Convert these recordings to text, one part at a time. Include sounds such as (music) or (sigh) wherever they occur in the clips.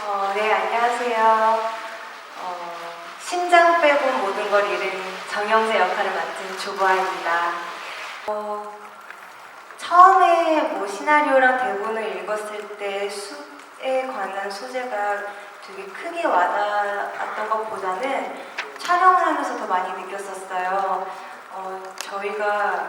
어, 네, 안녕하세요. 어, 심장 빼고 모든 걸 잃은 정영재 역할을 맡은 조보아입니다. 어, 처음에 뭐 시나리오랑 대본을 읽었을 때 숲에 관한 소재가 되게 크게 와닿았던 것보다는 촬영을 하면서 더 많이 느꼈었어요. 어, 저희가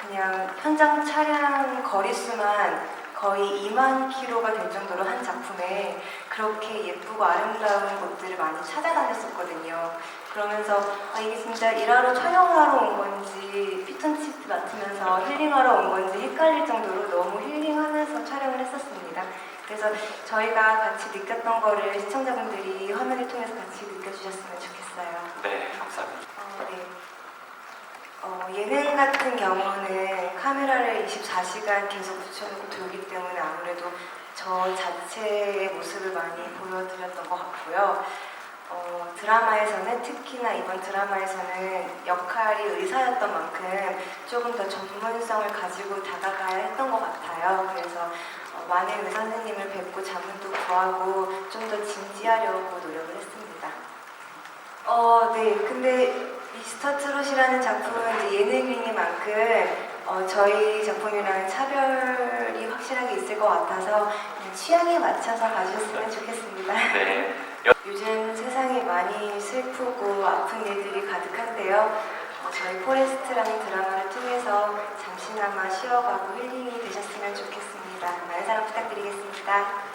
그냥 현장 촬영 거리수만 거의 2만 킬로가 될 정도로 한 작품에 그렇게 예쁘고 아름다운 곳들을 많이 찾아다녔었거든요. 그러면서 아, 이게 진짜 일하러 촬영을 하러 온 건지 피톤치드 맡으면서 힐링하러 온 건지 헷갈릴 정도로 너무 힐링하면서 촬영을 했었습니다. 그래서 저희가 같이 느꼈던 거를 시청자분들이 화면을 통해서 같이 느껴주셨으면 좋겠어요. 네, 감사합니다. 어, 네. 어, 예능 같은 경우는 카메라를 24시간 계속 붙여놓고 돌기 때문에 아무래도 저 자체의 모습을 많이 보여드렸던 것 같고요. 어, 드라마에서는 특히나 이번 드라마에서는 역할이 의사였던 만큼 조금 더 전문성을 가지고 다가가야 했던 것 같아요. 그래서 어, 많은 의사 선생님을 뵙고 자문도 구하고 좀 더 진지하려고 노력을 했습니다. 어, 네. 근데 미스터 트롯이라는 작품은 이제 예능이니만큼 어, 저희 작품이랑 차별이 확실하게 있을 것 같아서 취향에 맞춰서 봐주셨으면 좋겠습니다. 네, (laughs) 요즘 세상이 많이 슬프고 아픈 일들이 가득한데요. 어, 저희 포레스트라는 드라마를 통해서 잠시나마 쉬어가고 힐링이 되셨으면 좋겠습니다. 많은 사랑 부탁드리겠습니다.